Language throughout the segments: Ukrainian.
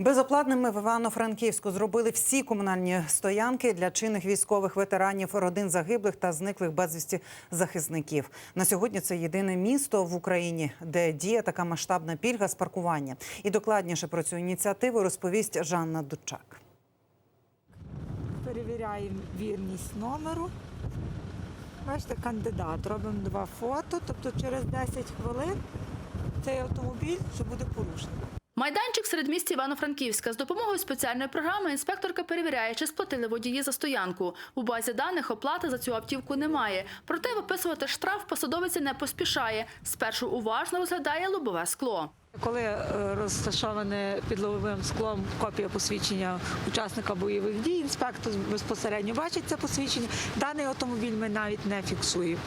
Безоплатними в Івано-Франківську зробили всі комунальні стоянки для чинних військових ветеранів, родин загиблих та зниклих безвісті захисників. На сьогодні це єдине місто в Україні, де діє така масштабна пільга з паркування. І докладніше про цю ініціативу розповість Жанна Дучак. Перевіряємо вірність номеру. Бачите, кандидат. Робимо два фото, тобто через 10 хвилин цей автомобіль буде порушений. Майданчик серед місті Івано-Франківська з допомогою спеціальної програми інспекторка перевіряє, чи сплатили водії за стоянку. У базі даних оплати за цю автівку немає. Проте виписувати штраф посадовиця не поспішає. Спершу уважно розглядає лобове скло. Коли е, розташоване під лобовим склом копія посвідчення учасника бойових дій, інспектор безпосередньо бачить це посвідчення. Даний автомобіль ми навіть не фіксуємо.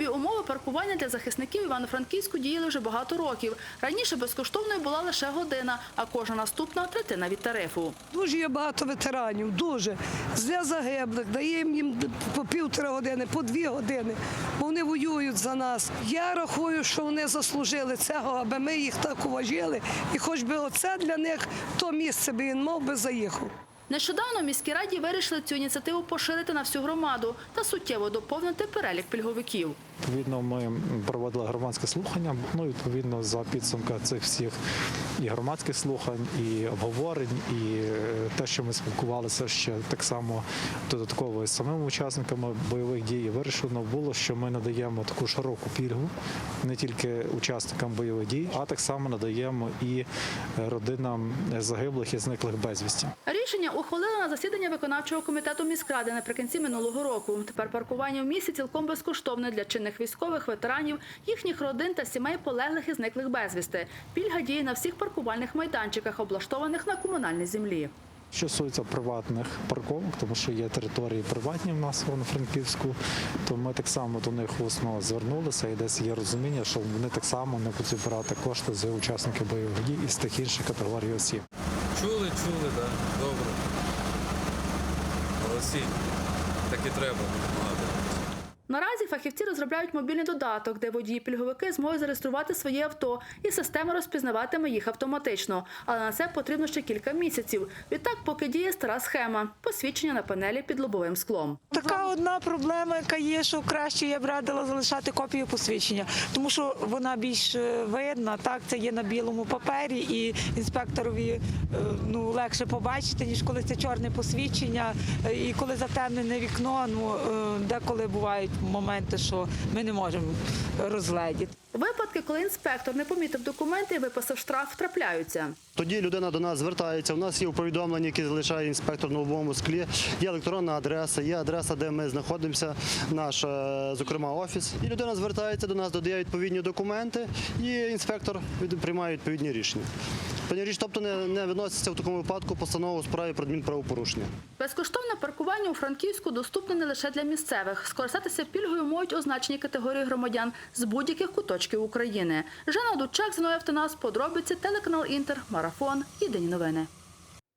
Пільгові умови паркування для захисників Івано-Франківську діяли вже багато років. Раніше безкоштовною була лише година, а кожна наступна третина від тарифу. Дуже є багато ветеранів, дуже. Для загиблих, даємо їм по півтора години, по дві години, бо вони воюють за нас. Я рахую, що вони заслужили цього, аби ми їх так уважили. І хоч би оце для них то місце би він мов би заїхав. Нещодавно в міській раді вирішили цю ініціативу поширити на всю громаду та суттєво доповнити перелік пільговиків. Відповідно, ми проводили громадське слухання. Ну, відповідно, за підсумка цих всіх і громадських слухань, і обговорень, і е, те, що ми спілкувалися ще так само додатково з самими учасниками бойових дій, вирішено було, що ми надаємо таку широку пільгу не тільки учасникам бойових дій, а так само надаємо і родинам загиблих і зниклих безвісті. Рішення ухвалили на засідання виконавчого комітету міськради наприкінці минулого року. Тепер паркування в місті цілком безкоштовне для чинних військових, ветеранів, їхніх родин та сімей полеглих і зниклих безвісти. Пільга діє на всіх паркувальних майданчиках, облаштованих на комунальній землі. Що стосується приватних парковок, тому що є території приватні в нас в Івано-Франківську, то ми так само до них усно звернулися і десь є розуміння, що вони так само не будуть брати кошти з учасників бойових дій і з тих інших категорій осіб. Чули, чули, так. Добре. Молодці. Так і треба допомагати. Наразі фахівці розробляють мобільний додаток, де водії-пільговики зможуть зареєструвати своє авто, і система розпізнаватиме їх автоматично. Але на це потрібно ще кілька місяців. Відтак, поки діє стара схема посвідчення на панелі під лобовим склом. Така одна проблема, яка є, що краще я б радила залишати копію посвідчення, тому що вона більш е, видна. Так, це є на білому папері, і інспекторові е, ну легше побачити, ніж коли це чорне посвідчення, е, і коли затемнене вікно. Ну деколи бувають моменти, що ми не можемо розгледіти. Випадки, коли інспектор не помітив документи і виписав штраф, трапляються. Тоді людина до нас звертається. У нас є у повідомленні, які залишає інспектор на лобовому склі. Є електронна адреса, є адреса, де ми знаходимося, наш, е, зокрема, офіс. І людина звертається до нас, додає відповідні документи, і інспектор від- приймає відповідні рішення. Відповідні річ, тобто не, не відноситься в такому випадку постанова у справі про адмінправопорушення. Безкоштовне паркування у Франківську доступне не лише для місцевих. Скористатися пільгою можуть означені категорії громадян з будь-яких куточків України. Жена Дучак, Зіною Автонас, подробиці, телеканал Інтер, Марафон, Єдині новини.